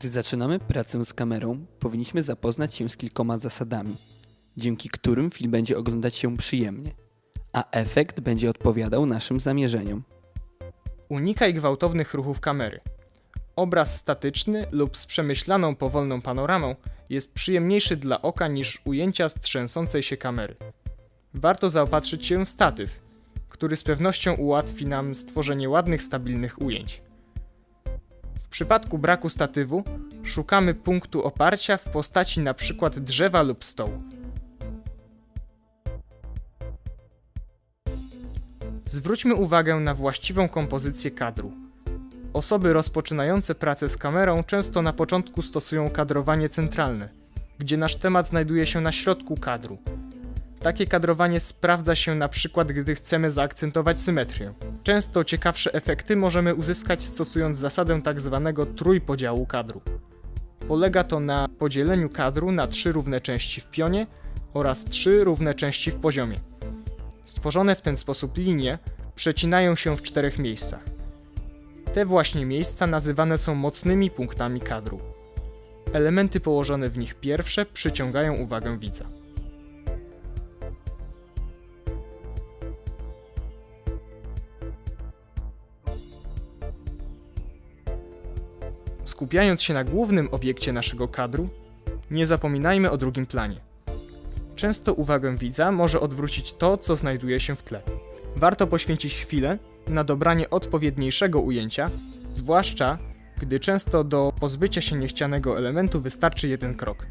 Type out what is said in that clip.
Gdy zaczynamy pracę z kamerą, powinniśmy zapoznać się z kilkoma zasadami, dzięki którym film będzie oglądać się przyjemnie, a efekt będzie odpowiadał naszym zamierzeniom. Unikaj gwałtownych ruchów kamery. Obraz statyczny lub z przemyślaną powolną panoramą jest przyjemniejszy dla oka niż ujęcia z trzęsącej się kamery. Warto zaopatrzyć się w statyw, który z pewnością ułatwi nam stworzenie ładnych, stabilnych ujęć. Przypadku braku statywu szukamy punktu oparcia w postaci np. drzewa lub stołu. Zwróćmy uwagę na właściwą kompozycję kadru. Osoby rozpoczynające pracę z kamerą często na początku stosują kadrowanie centralne, gdzie nasz temat znajduje się na środku kadru. Takie kadrowanie sprawdza się na przykład, gdy chcemy zaakcentować symetrię. Często ciekawsze efekty możemy uzyskać stosując zasadę tzw. trójpodziału kadru. Polega to na podzieleniu kadru na trzy równe części w pionie oraz trzy równe części w poziomie. Stworzone w ten sposób linie przecinają się w czterech miejscach. Te właśnie miejsca nazywane są mocnymi punktami kadru. Elementy położone w nich pierwsze przyciągają uwagę widza. Skupiając się na głównym obiekcie naszego kadru, nie zapominajmy o drugim planie. Często uwagę widza może odwrócić to, co znajduje się w tle. Warto poświęcić chwilę na dobranie odpowiedniejszego ujęcia, zwłaszcza gdy często do pozbycia się niechcianego elementu wystarczy jeden krok.